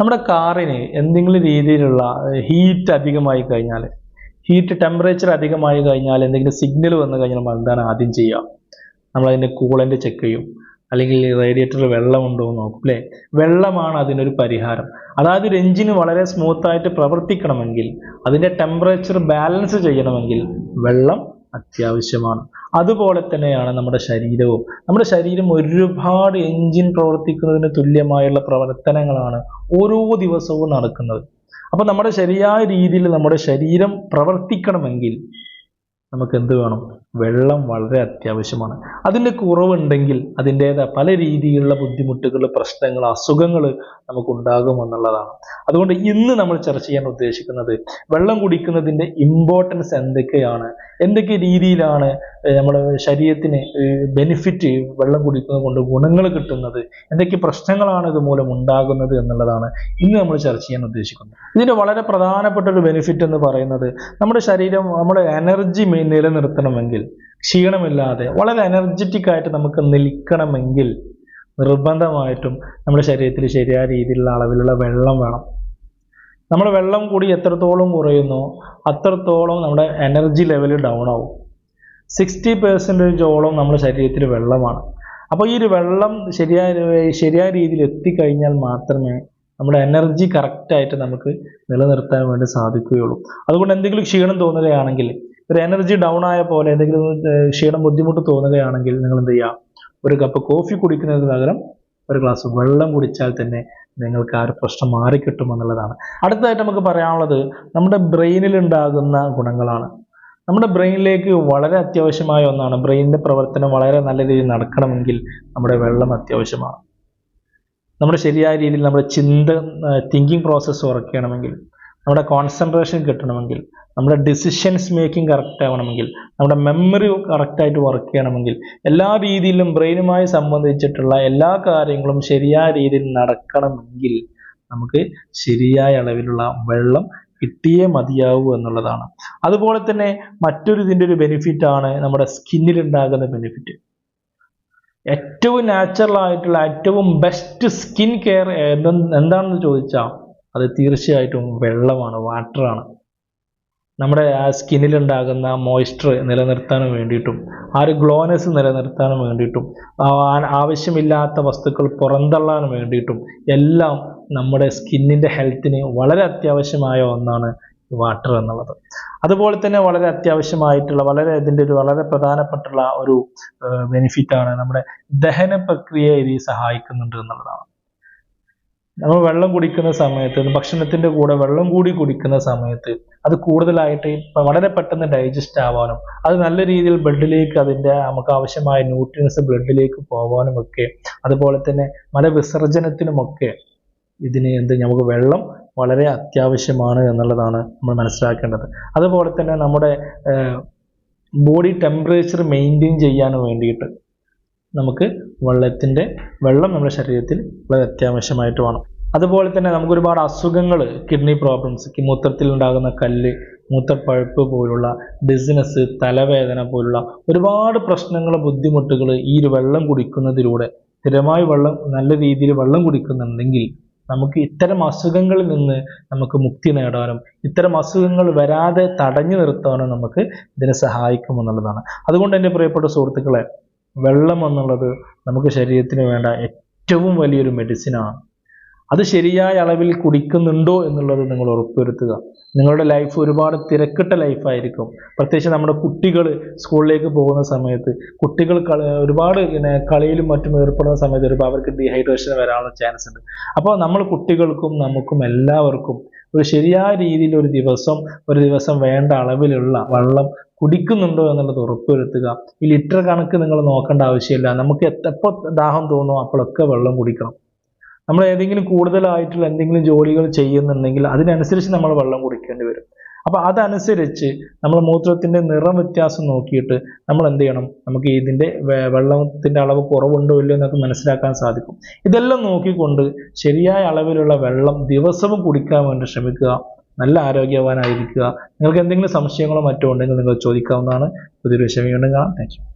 നമ്മുടെ കാറിന് എന്തെങ്കിലും രീതിയിലുള്ള ഹീറ്റ് അധികമായി കഴിഞ്ഞാൽ ഹീറ്റ് ടെമ്പറേച്ചർ അധികമായി കഴിഞ്ഞാൽ എന്തെങ്കിലും സിഗ്നൽ വന്നു കഴിഞ്ഞാൽ നമ്മൾ എന്താണ് ആദ്യം ചെയ്യുക? നമ്മൾ കൂളന്റ് ചെക്ക് ചെയ്യും. അല്ലെങ്കിൽ റേഡിയേറ്ററിൽ വെള്ളമുണ്ടോ എന്ന് നോക്കും അല്ലേ? വെള്ളമാണ് അതിനൊരു പരിഹാരം. അതായത് ഒരു എഞ്ചിന് വളരെ സ്മൂത്തായിട്ട് പ്രവർത്തിക്കണമെങ്കിൽ അതിന്റെ ടെമ്പറേച്ചർ ബാലൻസ് ചെയ്യണമെങ്കിൽ വെള്ളം അത്യാവശ്യമാണ്. അതുപോലെ തന്നെയാണ് നമ്മുടെ ശരീരവും. നമ്മുടെ ശരീരം ഒരുപാട് എഞ്ചിൻ പ്രവർത്തിക്കുന്നതിന് തുല്യമായുള്ള പ്രവർത്തനങ്ങളാണ് ഓരോ ദിവസവും നടക്കുന്നത്. അപ്പോൾ നമ്മുടെ ശരിയായ രീതിയിൽ നമ്മുടെ ശരീരം പ്രവർത്തിക്കണമെങ്കിൽ നമുക്ക് എന്ത് വേണം? വെള്ളം വളരെ അത്യാവശ്യമാണ്. അതിന്റെ കുറവുണ്ടെങ്കിൽ അതിന്റേതായ പല രീതിയിലുള്ള ബുദ്ധിമുട്ടുകൾ പ്രശ്നങ്ങൾ അസുഖങ്ങൾ നമുക്കുണ്ടാകുമെന്നുള്ളതാണ്. അതുകൊണ്ട് ഇന്ന് നമ്മൾ ചർച്ച ചെയ്യാൻ ഉദ്ദേശിക്കുന്നത് വെള്ളം കുടിക്കുന്നതിന്റെ ഇമ്പോർട്ടൻസ് എന്തൊക്കെയാണ്? എന്തൊക്കെ രീതിയിലാണ് നമ്മുടെ ശരീരത്തിന് ബെനിഫിറ്റ് വെള്ളം കുടിക്കുന്നത് കൊണ്ട് ഗുണങ്ങൾ കിട്ടുന്നത്? എന്തൊക്കെ പ്രശ്നങ്ങളാണ് ഇതുമൂലം ഉണ്ടാകുന്നത് എന്നുള്ളതാണ് ഇന്ന് നമ്മൾ ചർച്ച ചെയ്യാൻ ഉദ്ദേശിക്കുന്നത്. ഇതിന്റെ വളരെ പ്രധാനപ്പെട്ട ഒരു ബെനിഫിറ്റ് എന്ന് പറയുന്നത് നമ്മുടെ ശരീരം നമ്മുടെ എനർജി നിലനിർത്തണമെങ്കിൽ ക്ഷീണമില്ലാതെ വളരെ എനർജറ്റിക് ആയിട്ട് നമുക്ക് നിൽക്കണമെങ്കിൽ നിർബന്ധമായിട്ടും നമ്മുടെ ശരീരത്തിൽ ശരിയായ രീതിയിലുള്ള അളവിലുള്ള വെള്ളം വേണം. നമ്മൾ വെള്ളം കൂടി എത്രത്തോളം കുറയുന്നു അത്രത്തോളം നമ്മുടെ എനർജി ലെവൽ ഡൗൺ ആവും. സിക്സ്റ്റി പെർസെന്റേജോളം നമ്മുടെ ശരീരത്തിൽ വെള്ളമാണ്. അപ്പോൾ ഈ ഒരു വെള്ളം ശരിയായ ശരിയായ രീതിയിൽ എത്തിക്കഴിഞ്ഞാൽ മാത്രമേ നമ്മുടെ എനർജി കറക്റ്റായിട്ട് നമുക്ക് നിലനിർത്താൻ വേണ്ടി സാധിക്കുകയുള്ളൂ. അതുകൊണ്ട് എന്തെങ്കിലും ക്ഷീണം തോന്നുകയാണെങ്കിൽ ഒരു എനർജി ഡൗൺ ആയ പോലെ എന്തെങ്കിലും ക്ഷീണം ബുദ്ധിമുട്ട് തോന്നുകയാണെങ്കിൽ നിങ്ങൾ എന്ത് ചെയ്യുക ഒരു കപ്പ് കോഫി കുടിക്കുന്നതിന് പകരം ഒരു ഗ്ലാസ് വെള്ളം കുടിച്ചാൽ തന്നെ നിങ്ങൾക്ക് ആ ഒരു പ്രശ്നം മാറിക്കിട്ടുമെന്നുള്ളതാണ് അടുത്തതായിട്ട് നമുക്ക് പറയാനുള്ളത് നമ്മുടെ ബ്രെയിനിൽ ഉണ്ടാകുന്ന ഗുണങ്ങളാണ്. നമ്മുടെ ബ്രെയിനിലേക്ക് വളരെ അത്യാവശ്യമായ ഒന്നാണ്. ബ്രെയിനിന്റെ പ്രവർത്തനം വളരെ നല്ല രീതിയിൽ നടക്കണമെങ്കിൽ നമ്മുടെ വെള്ളം അത്യാവശ്യമാണ്. നമ്മുടെ ശരിയായ രീതിയിൽ നമ്മുടെ ചിന്ത തിങ്കിങ് പ്രോസസ്സ് വർക്ക് ചെയ്യണമെങ്കിൽ നമ്മുടെ കോൺസെൻട്രേഷൻ കിട്ടണമെങ്കിൽ നമ്മുടെ ഡിസിഷൻസ് മേക്കിംഗ് കറക്റ്റ് ആവണമെങ്കിൽ നമ്മുടെ മെമ്മറി കറക്റ്റായിട്ട് വർക്ക് ചെയ്യണമെങ്കിൽ എല്ലാ രീതിയിലും ബ്രെയിനുമായി സംബന്ധിച്ചിട്ടുള്ള എല്ലാ കാര്യങ്ങളും ശരിയായ രീതിയിൽ നടക്കണമെങ്കിൽ നമുക്ക് ശരിയായ അളവിലുള്ള വെള്ളം കിട്ടിയേ മതിയാവൂ എന്നുള്ളതാണ്. അതുപോലെ തന്നെ മറ്റൊരു ഇതിന്റെ ഒരു ബെനിഫിറ്റ് ആണ് നമ്മുടെ സ്കിന്നിൽ ഉണ്ടാകുന്ന ബെനിഫിറ്റ് ഏറ്റവും നാച്ചുറൽ ആയിട്ടുള്ള ഏറ്റവും ബെസ്റ്റ് സ്കിൻ കെയർ എന്താണെന്ന് ചോദിച്ചാൽ അത് തീർച്ചയായിട്ടും വെള്ളമാണ് വാട്ടറാണ് നമ്മുടെ ആ സ്കിന്നിലുണ്ടാകുന്ന മോയ്സ്ചർ നിലനിർത്താനും വേണ്ടിയിട്ടും ആ ഒരു ഗ്ലോനെസ് നിലനിർത്താനും വേണ്ടിയിട്ടും ആവശ്യമില്ലാത്ത വസ്തുക്കൾ പുറന്തള്ളാനും വേണ്ടിയിട്ടും എല്ലാം നമ്മുടെ സ്കിന്നിന്റെ ഹെൽത്തിന് വളരെ അത്യാവശ്യമായ ഒന്നാണ് വാട്ടർ എന്നുള്ളത്. അതുപോലെ തന്നെ വളരെ അത്യാവശ്യമായിട്ടുള്ള വളരെ ഇതിന്റെ ഒരു വളരെ പ്രധാനപ്പെട്ടുള്ള ഒരു ബെനിഫിറ്റാണ് നമ്മുടെ ദഹന പ്രക്രിയയെ ഇത് സഹായിക്കുന്നുണ്ട് എന്നുള്ളതാണ്. നമ്മൾ വെള്ളം കുടിക്കുന്ന സമയത്ത് ഭക്ഷണത്തിന്റെ കൂടെ വെള്ളം കൂടി കുടിക്കുന്ന സമയത്ത് അത് കൂടുതലായിട്ട് വളരെ പെട്ടെന്ന് ഡൈജസ്റ്റ് ആവാനും അത് നല്ല രീതിയിൽ ബ്ലഡിലേക്ക് അതിന്റെ നമുക്ക് ആവശ്യമായ ന്യൂട്രിയൻസ് ബ്ലഡിലേക്ക് പോകാനും ഒക്കെ അതുപോലെ തന്നെ മലവിസർജനത്തിനുമൊക്കെ ഇതിന് എന്ത് നമുക്ക് വെള്ളം വളരെ അത്യാവശ്യമാണ് എന്നുള്ളതാണ് നമ്മൾ മനസ്സിലാക്കേണ്ടത്. അതുപോലെ തന്നെ നമ്മുടെ ബോഡി ടെമ്പറേച്ചർ മെയിന്റെയിൻ ചെയ്യാൻ വേണ്ടിയിട്ട് നമുക്ക് വെള്ളത്തിന്റെ വെള്ളം നമ്മുടെ ശരീരത്തിൽ വളരെ അത്യാവശ്യമായിട്ട് വേണം. അതുപോലെ തന്നെ നമുക്ക് ഒരുപാട് അസുഖങ്ങൾ കിഡ്നി പ്രോബ്ലംസ് മൂത്രത്തിൽ ഉണ്ടാകുന്ന കല്ല് മൂത്രപ്പഴുപ്പ് പോലുള്ള ഡിസിനസ് തലവേദന പോലുള്ള ഒരുപാട് പ്രശ്നങ്ങൾ ബുദ്ധിമുട്ടുകൾ ഈ ഒരു വെള്ളം കുടിക്കുന്നതിലൂടെ സ്ഥിരമായി വെള്ളം നല്ല രീതിയിൽ വെള്ളം കുടിക്കുന്നുണ്ടെങ്കിൽ നമുക്ക് ഇത്തരം അസുഖങ്ങളിൽ നിന്ന് നമുക്ക് മുക്തി നേടാനും ഇത്തരം അസുഖങ്ങൾ വരാതെ തടഞ്ഞു നിർത്താനും നമുക്ക് ഇതിനെ സഹായിക്കുമെന്നുള്ളതാണ്. അതുകൊണ്ട് എന്റെ പ്രിയപ്പെട്ട സുഹൃത്തുക്കളെ വെള്ളം എന്നുള്ളത് നമുക്ക് ശരീരത്തിന് വേണ്ട ഏറ്റവും വലിയൊരു മെഡിസിനാണ് അത് ശരിയായ അളവിൽ കുടിക്കുന്നുണ്ടോ എന്നുള്ളത് നിങ്ങൾ ഉറപ്പുവരുത്തുക. നിങ്ങളുടെ ലൈഫ് ഒരുപാട് തിരക്കിട്ട ലൈഫായിരിക്കും പ്രത്യേകിച്ച് നമ്മുടെ കുട്ടികൾ സ്കൂളിലേക്ക് പോകുന്ന സമയത്ത് കുട്ടികൾ ഒരുപാട് ഇങ്ങനെ കളിയിലും മറ്റും ഏർപ്പെടുന്ന സമയത്ത് ഒരുപാട് അവർക്ക് ഡീഹൈഡ്രേഷൻ വരാനുള്ള ചാൻസ് ഉണ്ട്. അപ്പോൾ നമ്മൾ കുട്ടികൾക്കും നമുക്കും എല്ലാവർക്കും ഒരു ശരിയായ രീതിയിൽ ഒരു ദിവസം ഒരു ദിവസം വേണ്ട അളവിലുള്ള വെള്ളം കുടിക്കുന്നുണ്ടോ എന്നുള്ളത് ഉറപ്പുവരുത്തുക. ഈ ലിറ്റർ കണക്ക് നിങ്ങൾ നോക്കേണ്ട ആവശ്യമില്ല. നമുക്ക് എപ്പോൾ ദാഹം തോന്നുമോ അപ്പോഴൊക്കെ വെള്ളം കുടിക്കണം. നമ്മൾ ഏതെങ്കിലും കൂടുതലായിട്ടുള്ള എന്തെങ്കിലും ജോലികൾ ചെയ്യുന്നുണ്ടെങ്കിൽ അതിനനുസരിച്ച് നമ്മൾ വെള്ളം കുടിക്കേണ്ടി വരും. അപ്പോൾ അതനുസരിച്ച് നമ്മൾ മൂത്രത്തിന്റെ നിറം വ്യത്യാസം നോക്കിയിട്ട് നമ്മൾ എന്ത് ചെയ്യണം? നമുക്ക് ഇതിന്റെ വെള്ളത്തിന്റെ അളവ് കുറവുണ്ടോ ഇല്ലയോ എന്നൊക്കെ മനസ്സിലാക്കാൻ സാധിക്കും. ഇതെല്ലാം നോക്കിക്കൊണ്ട് ശരിയായ അളവിലുള്ള വെള്ളം ദിവസവും കുടിക്കാൻ വേണ്ടി ശ്രമിക്കുക. നല്ല ആരോഗ്യവാനായിരിക്കുക. നിങ്ങൾക്ക് എന്തെങ്കിലും സംശയങ്ങളോ മറ്റോ ഉണ്ടെങ്കിൽ നിങ്ങൾ ചോദിക്കാവുന്നതാണ്. പുതിയൊരു വിഷയം വീണ്ടും കാണാം. താങ്ക്